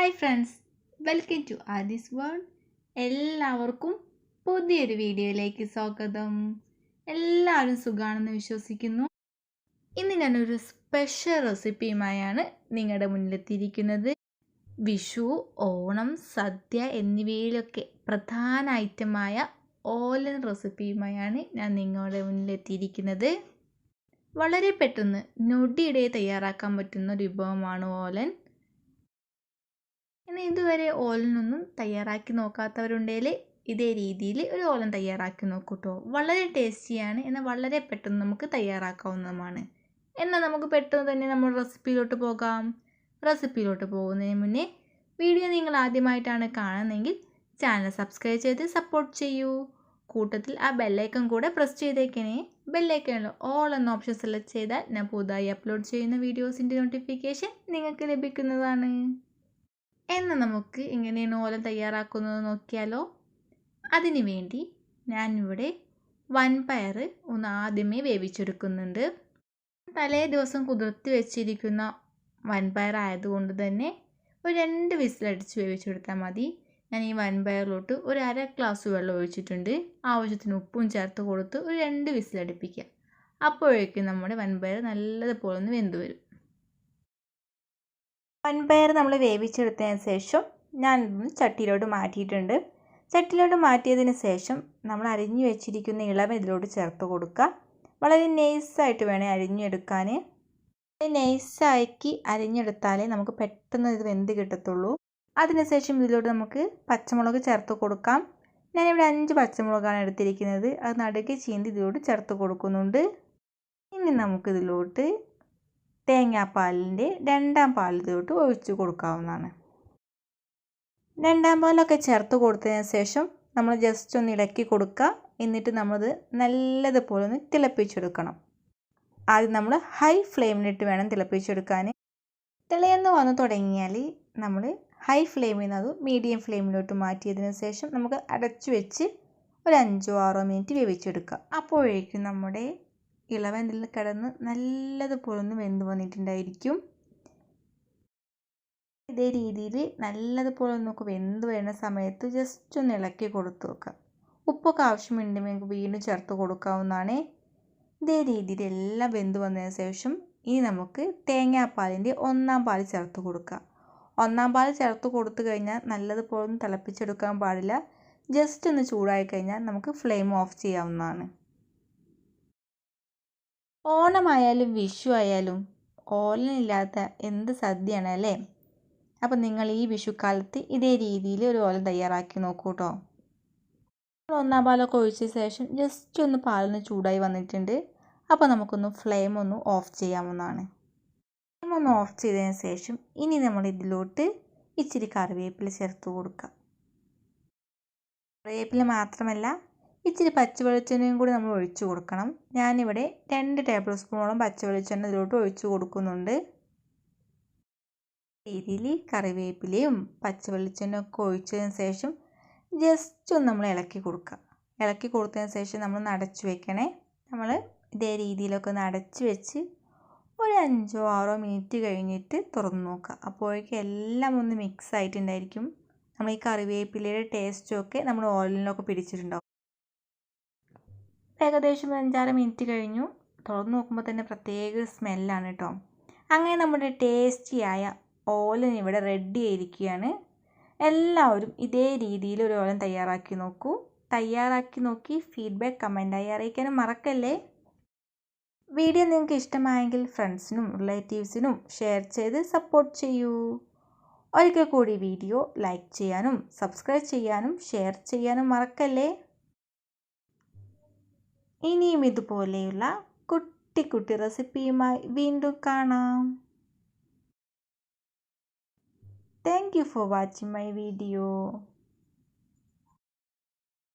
Hi friends welcome to Aadi's world എല്ലാവർക്കും പുതിയൊരു വീഡിയോയിലേക്ക് സ്വാഗതം. എല്ലാവരും സുഖമാണെന്ന് വിശ്വസിക്കുന്നു. ഇന്ന് ഞാനൊരു സ്പെഷ്യൽ റെസിപ്പിയുമായാണ് നിങ്ങളുടെ മുന്നിലെത്തിയിരിക്കുന്നത്. വിഷു ഓണം സദ്യ എന്നിവയിലൊക്കെ പ്രധാന ഐറ്റമായ ഓലൻ റെസിപ്പിയുമായാണ് ഞാൻ നിങ്ങളുടെ മുന്നിലെത്തിയിരിക്കുന്നത്. വളരെ പെട്ടെന്ന് നൊടിയിടെ തയ്യാറാക്കാൻ പറ്റുന്ന ഒരു വിഭവമാണ് ഓലൻ. എന്നാൽ ഇതുവരെ ഓലനൊന്നും തയ്യാറാക്കി നോക്കാത്തവരുണ്ടെങ്കിൽ ഇതേ രീതിയിൽ ഒരു ഓലൻ തയ്യാറാക്കി നോക്കൂട്ടോ വളരെ ടേസ്റ്റിയാണ് എന്നാൽ വളരെ പെട്ടെന്ന് നമുക്ക് തയ്യാറാക്കാവുന്നതുമാണ്. എന്നാൽ നമുക്ക് പെട്ടെന്ന് തന്നെ നമ്മൾ റെസിപ്പിയിലോട്ട് പോകാം. റെസിപ്പിയിലോട്ട് പോകുന്നതിന് മുന്നേ വീഡിയോ നിങ്ങൾ ആദ്യമായിട്ടാണ് കാണുന്നതെങ്കിൽ ചാനൽ സബ്സ്ക്രൈബ് ചെയ്ത് സപ്പോർട്ട് ചെയ്യൂ. കൂട്ടത്തിൽ ആ ബെല്ലൈക്കൺ കൂടെ പ്രസ് ചെയ്തേക്കണേ. ബെല്ലൈക്കണിൽ ഓൾ എന്ന ഓപ്ഷൻ സെലക്ട് ചെയ്താൽ ഞാൻ പുതുതായി അപ്ലോഡ് ചെയ്യുന്ന വീഡിയോസിന്റെ നോട്ടിഫിക്കേഷൻ നിങ്ങൾക്ക് ലഭിക്കുന്നതാണ്. എന്നാൽ നമുക്ക് എങ്ങനെയാണ് ഓല തയ്യാറാക്കുന്നത് നോക്കിയാലോ? അതിനു വേണ്ടി ഞാനിവിടെ വൻപയർ ഒന്ന് ആദ്യമേ വേവിച്ചെടുക്കുന്നുണ്ട്. തലേ ദിവസം കുതിർത്തി വെച്ചിരിക്കുന്ന വൻപയർ ആയതുകൊണ്ട് തന്നെ ഒരു രണ്ട് വിസിലടിച്ച് വേവിച്ചെടുത്താൽ മതി. ഞാൻ ഈ വൻപയറിലോട്ട് ഒരു അര ഗ്ലാസ് വെള്ളം ഒഴിച്ചിട്ടുണ്ട്. ആവശ്യത്തിന് ഉപ്പും ചേർത്ത് കൊടുത്ത് ഒരു രണ്ട് വിസിലടിപ്പിക്കുക. അപ്പോഴേക്കും നമ്മുടെ വൻപയർ നല്ലതുപോലെ ഒന്ന് വെന്ത് വരും. വൻപയർ നമ്മൾ വേവിച്ചെടുത്തതിന് ശേഷം ഞാൻ ചട്ടിയിലോട്ട് മാറ്റിയിട്ടുണ്ട്. ചട്ടിയിലോട്ട് മാറ്റിയതിന് ശേഷം നമ്മൾ അരിഞ്ഞു വെച്ചിരിക്കുന്ന ഇളം ഇതിലോട്ട് ചേർത്ത് കൊടുക്കുക. വളരെ നൈസായിട്ട് വേണേൽ അരിഞ്ഞെടുക്കാൻ. നൈസാക്കി അരിഞ്ഞെടുത്താലേ നമുക്ക് പെട്ടെന്ന് ഇത് വെന്ത് കിട്ടത്തുള്ളൂ. അതിനുശേഷം ഇതിലോട്ട് നമുക്ക് പച്ചമുളക് ചേർത്ത് കൊടുക്കാം. ഞാനിവിടെ അഞ്ച് പച്ചമുളകാണ് എടുത്തിരിക്കുന്നത്. അത് നടുക്ക് ചീന്തി ഇതിലോട്ട് ചേർത്ത് കൊടുക്കുന്നുണ്ട്. ഇനി നമുക്കിതിലോട്ട് തേങ്ങാപ്പാലിന്റെ രണ്ടാം പാൽ ഒഴിച്ച് കൊടുക്കാവുന്നതാണ്. രണ്ടാം പാലൊക്കെ ചേർത്ത് കൊടുത്തതിന് ശേഷം നമ്മൾ ജസ്റ്റ് ഒന്ന് ഇളക്കി കൊടുക്കുക. എന്നിട്ട് നമ്മളത് നല്ലതുപോലെ ഒന്ന് തിളപ്പിച്ചെടുക്കണം. ആദ്യം നമ്മൾ ഹൈ ഫ്ലെയിമിലിട്ട് വേണം തിളപ്പിച്ചെടുക്കാൻ. തിളയെന്ന് വന്ന് തുടങ്ങിയാൽ നമ്മൾ ഹൈ ഫ്ലെയിമിൽ നിന്ന് അത് മീഡിയം ഫ്ലെയിമിലോട്ട് മാറ്റിയതിന് ശേഷം നമുക്ക് അടച്ചു വെച്ച് ഒരു അഞ്ചോ ആറോ മിനിറ്റ് വേവിച്ചെടുക്കുക. അപ്പോഴേക്കും നമ്മുടെ ഇളവെന്തിൽ കിടന്ന് നല്ലതുപോലെ ഒന്ന് വെന്ത് വന്നിട്ടുണ്ടായിരിക്കും. ഇതേ രീതിയിൽ നല്ലതുപോലെ നമുക്ക് വെന്ത് വരുന്ന സമയത്ത് ജസ്റ്റ് ഒന്ന് ഇളക്കി കൊടുത്തു വെക്കുക ഉപ്പൊക്കെ ആവശ്യമുണ്ടെങ്കിൽ വീണ്ടും ചേർത്ത് കൊടുക്കാവുന്നതാണ്. ഇതേ രീതിയിൽ എല്ലാം വെന്ത് വന്നതിന് ശേഷം ഇനി നമുക്ക് തേങ്ങാപ്പാലിന്റെ ഒന്നാം പാൽ ചേർത്ത് കൊടുക്കുക ഒന്നാം പാൽ ചേർത്ത് കൊടുത്തു കഴിഞ്ഞാൽ നല്ലതുപോലെ ഒന്ന് തിളപ്പിച്ചെടുക്കാൻ പാടില്ല. ജസ്റ്റ് ഒന്ന് ചൂടായി കഴിഞ്ഞാൽ നമുക്ക് ഫ്ലെയിം ഓഫ് ചെയ്യാവുന്നതാണ്. ഓണമായാലും വിഷു ആയാലും ഓലനില്ലാത്ത എന്ത് സദ്യയാണ് അല്ലേ? അപ്പം നിങ്ങൾ ഈ വിഷുക്കാലത്ത് ഇതേ രീതിയിൽ ഒരു ഓലൻ തയ്യാറാക്കി നോക്കൂ കേട്ടോ ഒന്നാം പാലൊക്കെ ഒഴിച്ച ശേഷം ജസ്റ്റ് ഒന്ന് പാലൊന്ന് ചൂടായി വന്നിട്ടുണ്ട്. അപ്പോൾ നമുക്കൊന്ന് ഫ്ലെയിം ഒന്ന് ഓഫ് ചെയ്യാവുന്നതാണ്. ഫ്ലെയിം ഒന്ന് ഓഫ് ചെയ്തതിന് ശേഷം ഇനി നമ്മൾ ഇതിലോട്ട് ഇച്ചിരി കറിവേപ്പില ചേർത്ത് കൊടുക്കുക കറിവേപ്പില മാത്രമല്ല ഇച്ചിരി പച്ചവെളിച്ചെണ്ണയും കൂടി നമ്മൾ ഒഴിച്ചു കൊടുക്കണം. ഞാനിവിടെ രണ്ട് ടേബിൾ സ്പൂണോളം പച്ചവെളിച്ചെണ്ണ ഇതിലോട്ട് ഒഴിച്ചു കൊടുക്കുന്നുണ്ട്. രീതിയിൽ കറിവേപ്പിലയും പച്ചവെളിച്ചെണ്ണ ഒക്കെ ഒഴിച്ചതിന് ശേഷം ജസ്റ്റ് ഒന്ന് നമ്മൾ ഇളക്കി കൊടുക്കുക. ഇളക്കി കൊടുത്തതിന് ശേഷം നമ്മൾ നടച്ചു വെക്കണേ. നമ്മൾ ഇതേ രീതിയിലൊക്കെ നടച്ചു വെച്ച് ഒരു അഞ്ചോ ആറോ മിനിറ്റ് കഴിഞ്ഞിട്ട് തുറന്നു നോക്കുക. അപ്പോഴേക്കും എല്ലാം ഒന്ന് മിക്സ് ആയിട്ടുണ്ടായിരിക്കും. നമ്മൾ ഈ കറിവേപ്പിലയുടെ ടേസ്റ്റും ഒക്കെ നമ്മൾ ഓയിലിനൊക്കെ പിടിച്ചിട്ടുണ്ടാവും. ഏകദേശം അഞ്ചാറ് മിനിറ്റ് കഴിഞ്ഞു. തുറന്നു നോക്കുമ്പോൾ തന്നെ പ്രത്യേക സ്മെല്ലാണ് കേട്ടോ അങ്ങനെ നമ്മുടെ ടേസ്റ്റിയായ ഓലൻ ഇവിടെ റെഡി ആയിരിക്കുകയാണ്. എല്ലാവരും ഇതേ രീതിയിൽ ഒരു ഓലൻ തയ്യാറാക്കി നോക്കൂ. തയ്യാറാക്കി നോക്കി ഫീഡ്ബാക്ക് കമന്റായി അറിയിക്കാനും മറക്കല്ലേ? വീഡിയോ നിങ്ങൾക്ക് ഇഷ്ടമായെങ്കിൽ ഫ്രണ്ട്സിനും റിലേറ്റീവ്സിനും ഷെയർ ചെയ്ത് സപ്പോർട്ട് ചെയ്യൂ. ഒരിക്കൽ കൂടി വീഡിയോ ലൈക്ക് ചെയ്യാനും സബ്സ്ക്രൈബ് ചെയ്യാനും ഷെയർ ചെയ്യാനും മറക്കല്ലേ? ഇനിയും ഇതുപോലെയുള്ള കുട്ടി കുട്ടി റെസിപ്പിയുമായി വീണ്ടും കാണാം. Thank you for watching my video